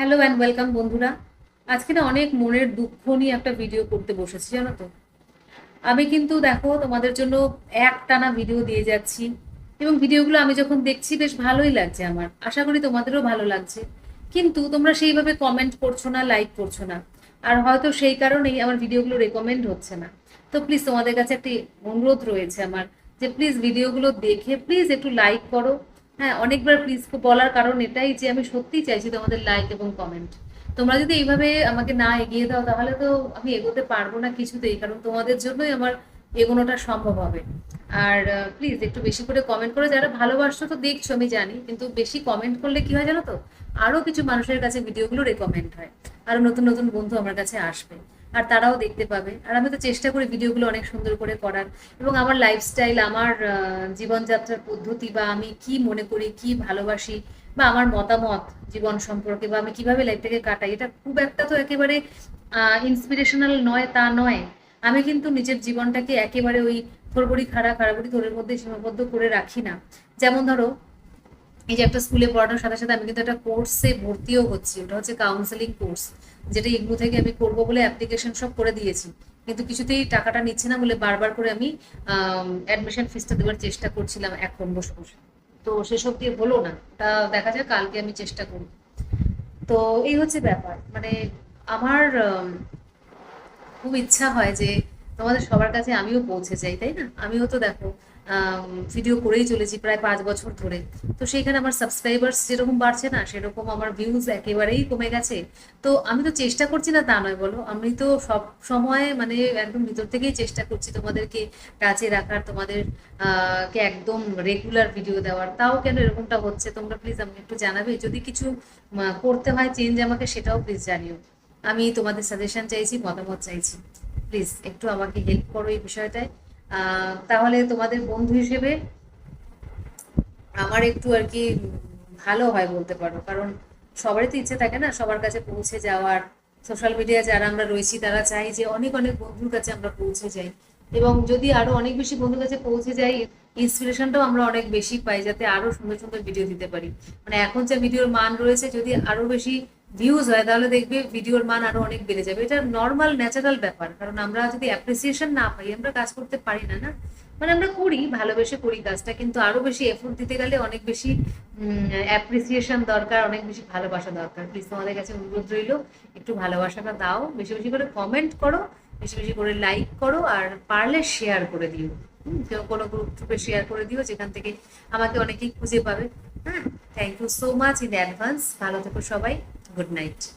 Hello and welcome বন্ধুরা। আজকে না অনেক মনের দুঃখ নিয়ে একটা ভিডিও করতে বসেছি, জানো তো? আমি কিন্তু দেখো, তোমাদের জন্য এক টানা ভিডিও দিয়ে যাচ্ছি। এবং ভিডিওগুলো আমি যখন দেখছি, বেশ ভালোই লাগছে আমার। আশা করি তোমাদেরও ভালো লাগছে। কিন্তু তোমরা সেইভাবে কমেন্ট করছ না লাইক করছ না। আর হয়তো সেই কারণেই আমার ভিডিওগুলো রেকমেন্ড হচ্ছে না। তো প্লিজ তোমাদের কাছে একটি অনুরোধ রয়েছে আমার, যে প্লিজ ভিডিওগুলো দেখে প্লিজ একটু লাইক করো। হ্যাঁ অনেকবার প্লিজ বলার কারণ এটাই যে আমি সত্যিই চাইছি তোমাদের লাইক এবং কমেন্ট তোমরা যদি এইভাবে আমাকে না এগিয়ে দাও, তাহলে তো আমি এগোতে পারব না কিছুতেই, কারণ তোমাদের জন্যই আমার এগোনোটা সম্ভব হবে। আর প্লিজ একটু বেশি করে কমেন্ট করে, যারা ভালোবাসছো তো দেখছ, আমি জানি, কিন্তু বেশি কমেন্ট করলে কি হয় জানো তো? আরও কিছু মানুষের কাছে ভিডিওগুলো রেকমেন্ড হয়। আরও নতুন নতুন বন্ধু আমার কাছে আসবে। আর তারাও দেখতে পাবে। আর আমি তো চেষ্টা করি ভিডিওগুলো অনেক সুন্দর করে করার। এবং আমার লাইফস্টাইল আমার জীবনযাত্রার পদ্ধতি বা আমি কি মনে করি, কি ভালোবাসি বা আমার মতামত জীবন সম্পর্কে বা আমি কীভাবে লাইফটাকে কাটাই, এটা খুব একটা তো একেবারে ইন্সপিরেশনাল নয় তা নয়। আমি কিন্তু নিজের জীবনটাকে একেবারে ওই থরবড়ি খাড়া খাড়াবড়ি থরের মধ্যে সীমাবদ্ধ করে রাখি না। যেমন ধরো এই যে একটা স্কুলে পড়ানোর সাথে সাথে আমি কিন্তু একটা কোর্সে ভর্তিও হচ্ছি। ওটা হচ্ছে কাউন্সেলিং কোর্স যেটা ইগনু থেকে আমি করব বলে অ্যাপ্লিকেশন সব করে দিয়েছি। কিন্তু কিছুতেই টাকাটা নিচ্ছে না বলে বারবার করে আমি অ্যাডমিশন ফিসটা দেওয়ার চেষ্টা করছিলাম এখন বসে বসে। তো সেসব দিয়ে হলো না। তা দেখা যায় কালকে আমি চেষ্টা করব। তো এই হচ্ছে ব্যাপার। মানে আমার খুব ইচ্ছা হয় যে তোমাদের সবার কাছে আমিও পৌঁছে যাই, তাই না? আমিও তো দেখো ভিডিও করেই চলেছি প্রায় পাঁচ বছর ধরে। তো সেইখানে আমার সাবস্ক্রাইবার্স যেরকম বাড়ছে না, সেরকম আমার ভিউজ একেবারেই কমে গেছে। তো আমি তো চেষ্টা করছি না তা নয়, বলো। আমি তো সব সময় মানে একদম ভিতর থেকেই চেষ্টা করছি তোমাদেরকে টাচে রাখার, তোমাদের কে একদম রেগুলার ভিডিও দেওয়ার। তাও কেন এরকমটা হচ্ছে? তোমরা প্লিজ আমাকে একটু জানাবে। যদি কিছু করতে হয় চেঞ্জ আমাকে সেটাও প্লিজ জানিও। আমি তোমাদের সাজেশন চাইছি, মতামত চাইছি। প্লিজ, একটু আমাকে হেল্প করো এই বিষয়টায়। তাহলে তোমাদের বন্ধু হিসেবে আমার একটু আর কি ভালো হয় বলতে পারো। কারণ সবারই তো ইচ্ছে থাকে না, সবার কাছে পৌঁছে যাওয়ার। সোশ্যাল মিডিয়ায় যারা আমরা রয়েছি, তারা চাই যে অনেক অনেক বন্ধুর কাছে আমরা পৌঁছে যাই। এবং যদি আরও অনেক বেশি বন্ধুর কাছে পৌঁছে যাই ইন্সপিরেশনটাও আমরা অনেক বেশি পাই, যাতে আরও সুন্দর সুন্দর ভিডিও দিতে পারি। মানে এখন যে ভিডিওর মান রয়েছে, যদি আরও বেশি ভিউজ হয়, তাহলে দেখবে ভিডিওর মান আরও অনেক বেড়ে যাবে। এটা নর্মাল ন্যাচারাল ব্যাপার, কারণ আমরা যদি অ্যাপ্রিসিয়েশন না পাই, আমরা কাজ করতে পারি না না? মানে আমরা করি, ভালোবেসে করি কাজটা, কিন্তু আরও বেশি এফোর্ট দিতে গেলে অনেক বেশি অ্যাপ্রিসিয়েশন দরকার, অনেক বেশি ভালোবাসা দরকার। প্লিজ তোমাদের কাছে অনুরোধ রইল, একটু ভালোবাসাটা দাও, বেশি বেশি করে কমেন্ট করো, বেশি বেশি করে লাইক করো, আর পারলে শেয়ার করে দিও। কেউ কোনো গ্রুপ ট্রুপে শেয়ার করে দিও, যেখান থেকে আমাকে অনেকেই খুঁজে পাবে। হ্যাঁ thank you so much in advance ভালো থেকো সবাই। Good night.